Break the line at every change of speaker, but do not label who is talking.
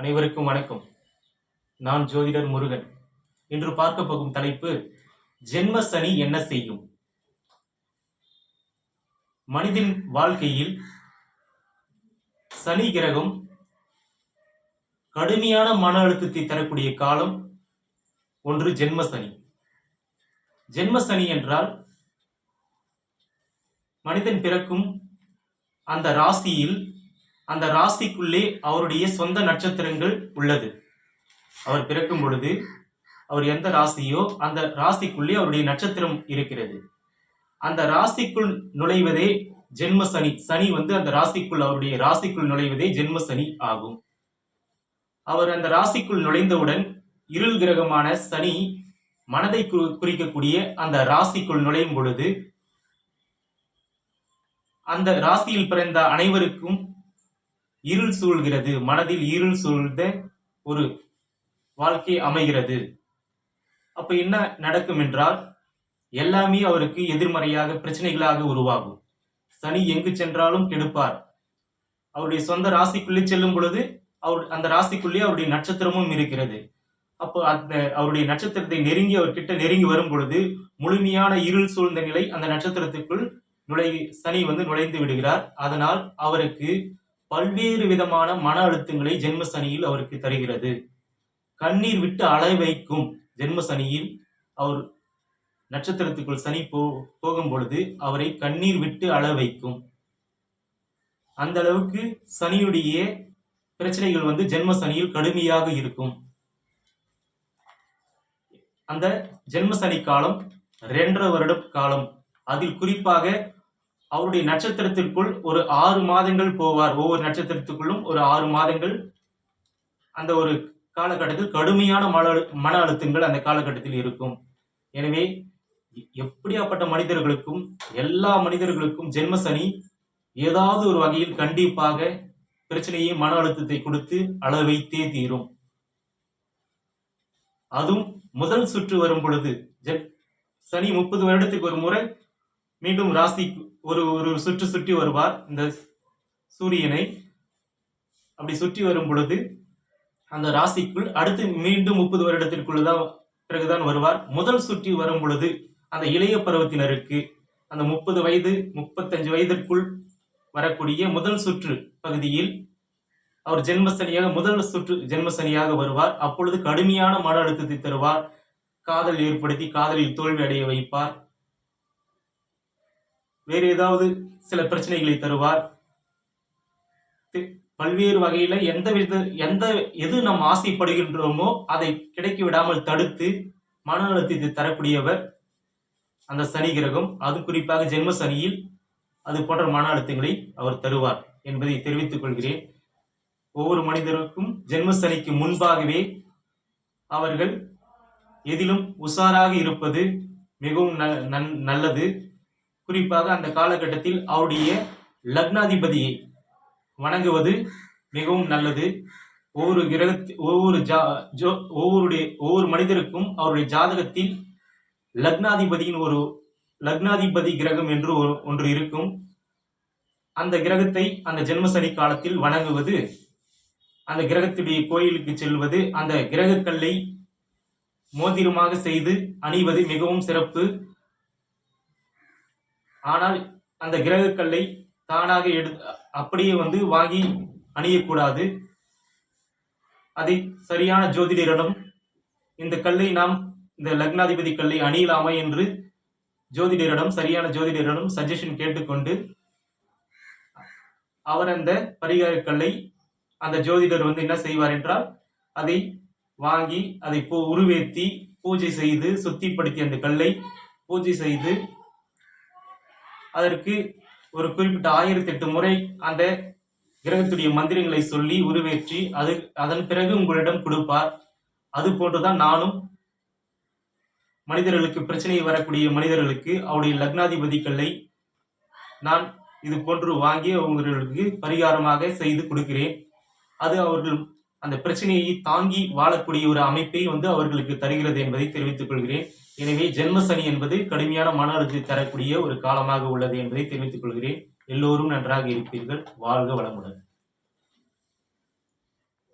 அனைவருக்கும் வணக்கம். நான் ஜோதிடர் முருகன். இன்று பார்க்க போகும் தலைப்பு ஜென்ம சனி என்ன செய்யும்? மனிதன் வாழ்க்கையில் சனி கிரகம் கடுமையான மன அழுத்தத்தை தரக்கூடிய காலம் ஒன்று ஜென்ம சனி. ஜென்ம சனி என்றால் மனிதன் பிறக்கும் அந்த ராசியில் அந்த ராசிக்குள்ளே அவருடைய சொந்த நட்சத்திரங்கள் உள்ளது. அவர் பிறக்கும் பொழுது அவர் எந்த ராசியோ அந்த ராசிக்குள்ளே அவருடைய நட்சத்திரம் இருக்கிறது. அந்த ராசிக்குள் நுழைவதே ஜென்ம சனி. சனி வந்து அந்த ராசிக்குள் அவருடைய ராசிக்குள் நுழைவதே ஜென்ம சனி ஆகும். அவர் அந்த ராசிக்குள் நுழைந்தவுடன் இருள் கிரகமான சனி மனதை கு குறிக்கக்கூடிய அந்த ராசிக்குள் நுழையும் பொழுது அந்த ராசியில் பிறந்த அனைவருக்கும் இருள் சூழ்கிறது. மனதில் இருள் சூழ்ந்த ஒரு வாழ்க்கை அமைகிறது. அப்ப என்ன நடக்கும் என்றால் எல்லாமே அவருக்கு எதிர்மறையாக பிரச்சனைகளாக உருவாகும். சனி எங்கு சென்றாலும் கெடுப்பார். அவருடைய சொந்த ராசிக்குள்ளே செல்லும் பொழுது அவர் அந்த ராசிக்குள்ளே அவருடைய நட்சத்திரமும் இருக்கிறது. அப்போ அந்த அவருடைய நட்சத்திரத்தை நெருங்கி அவர்கிட்ட நெருங்கி வரும் பொழுது முழுமையான இருள் சூழ்ந்த நிலை அந்த நட்சத்திரத்துக்குள் நுழை சனி வந்து நுழைந்து விடுகிறார். அதனால் அவருக்கு பல்வேறு விதமான மன அழுத்தங்களை ஜென்ம சனியில் அவருக்கு தருகிறது. கண்ணீர் விட்டு அலை வைக்கும் ஜென்ம சனியில் அவர் நட்சத்திரத்துக்குள் சனி போ போகும் பொழுது அவரை கண்ணீர் விட்டு அழ வைக்கும். அந்த அளவுக்கு சனியுடைய பிரச்சனைகள் வந்து ஜென்ம சனியில் கடுமையாக இருக்கும். அந்த ஜென்ம சனி காலம் ரெண்டரை வருட காலம். அதில் குறிப்பாக அவருடைய நட்சத்திரத்திற்குள் ஒரு ஆறு மாதங்கள் போவார். ஒவ்வொரு நட்சத்திரத்துக்குள்ளும் ஒரு ஆறு மாதங்கள். அந்த ஒரு காலகட்டத்தில் கடுமையான மன அழு- மன அழுத்தங்கள் அந்த காலகட்டத்தில் இருக்கும். எனவே எப்படியாப்பட்ட மனிதர்களுக்கும் எல்லா மனிதர்களுக்கும் ஜென்ம சனி ஏதாவது ஒரு வகையில் கண்டிப்பாக பிரச்சனையை மன அழுத்தத்தை கொடுத்து அள வைத்தே தீரும். அதுவும் முதல் சுற்று வரும் பொழுது. ஜென்- சனி முப்பது வருடத்துக்கு ஒரு முறை மீண்டும் ராசி ஒரு ஒரு சுற்று சுற்றி வருவார் இந்த சூரியனை. அப்படி சுற்றி வரும் பொழுது அந்த ராசிக்குள் அடுத்து மீண்டும் முப்பது வருடத்திற்குள்ள தான் பிறகுதான் வருவார். முதல் சுற்றி வரும் பொழுது அந்த இளைய பருவத்தினருக்கு அந்த முப்பது வயது முப்பத்தஞ்சு வயதிற்குள் வரக்கூடிய முதல் சுற்று பகுதியில் அவர் ஜென்மசனியாக முதல் சுற்று ஜென்மசனியாக வருவார். அப்பொழுது கடுமையான மன அழுத்தத்தை தருவார். காதல் ஏற்படுத்தி காதலில் தோல்வி அடைய வைப்பார். வேறு ஏதாவது சில பிரச்சனைகளை தருவார். தி- பல்வேறு வகையில எந்த வித எந்த எது நாம் ஆசைப்படுகின்றோமோ அதை கிடைக்க விடாமல் தடுத்து மன அழுத்தத்தை தரக்கூடியவர் அந்த சனி கிரகம். அது குறிப்பாக ஜென்ம சனியில் அது போன்ற மன அழுத்தங்களை அவர் தருவார் என்பதை தெரிவித்துக் கொள்கிறேன். ஒவ்வொரு மனிதருக்கும் ஜென்ம சனிக்கு முன்பாகவே அவர்கள் எதிலும் உஷாராக இருப்பது மிகவும் நன்- நல்லது. குறிப்பாக அந்த காலகட்டத்தில் அவருடைய லக்னாதிபதியை வணங்குவது மிகவும் நல்லது. ஒவ்வொரு கிரகத்தில் ஒவ்வொரு ஜா ஜோ ஒவ்வொருடைய ஒவ்வொரு மனிதருக்கும் அவருடைய ஜாதகத்தில் லக்னாதிபதியின் ஒரு லக்னாதிபதி கிரகம் என்று ஒன்று இருக்கும். அந்த கிரகத்தை அந்த ஜென்மசனி காலத்தில் வணங்குவது அந்த கிரகத்துடைய கோயிலுக்கு செல்வது அந்த கிரகக்கல்லை மோதிரமாக செய்து அணிவது மிகவும் சிறப்பு. ஆனால் அந்த கிரகக்கல்லை தானாக எடு அப்படியே வந்து வாங்கி அணியக்கூடாது. அதை சரியான ஜோதிடரிடம் இந்த கல்லை நாம் இந்த லக்னாதிபதி கல்லை அணியலாமா என்று ஜோதிடரிடம் சரியான ஜோதிடரிடம் சஜஷன் கேட்டுக்கொண்டு அவர் அந்த பரிகார கல்லை அந்த ஜோதிடர் வந்து என்ன செய்வார் என்றால் அதை வாங்கி அதை பூ உருவேற்றி பூஜை செய்து சுத்திப்படுத்தி அந்த கல்லை பூஜை செய்து அதற்கு ஒரு குறிப்பிட்ட ஆயிரத்தி எட்டு முறை அந்த கிரகத்துடைய மந்திரங்களை சொல்லி உருவேற்றி அது அதன் பிறகு உங்களிடம் கொடுப்பார். அது போன்றுதான் நானும் மனிதர்களுக்கு பிரச்சனை வரக்கூடிய மனிதர்களுக்கு அவருடைய லக்னாதிபதிகளை நான் இது போன்று வாங்கி அவர்களுக்கு பரிகாரமாக செய்து கொடுக்கிறேன். அது அவர்கள் அந்த பிரச்சனையை தாங்கி வாழக்கூடிய ஒரு அமைப்பை வந்து அவர்களுக்கு தருகிறது என்பதை தெரிவித்துக் கொள்கிறேன். எனவே ஜென்ம சனி என்பது கடுமையான மன அழுத்தத்தை தரக்கூடிய ஒரு காலமாக உள்ளது என்பதை தெரிவித்துக் கொள்கிறேன். எல்லோரும் நன்றாக இருப்பீர்கள். வாழ்க வளமுடன்.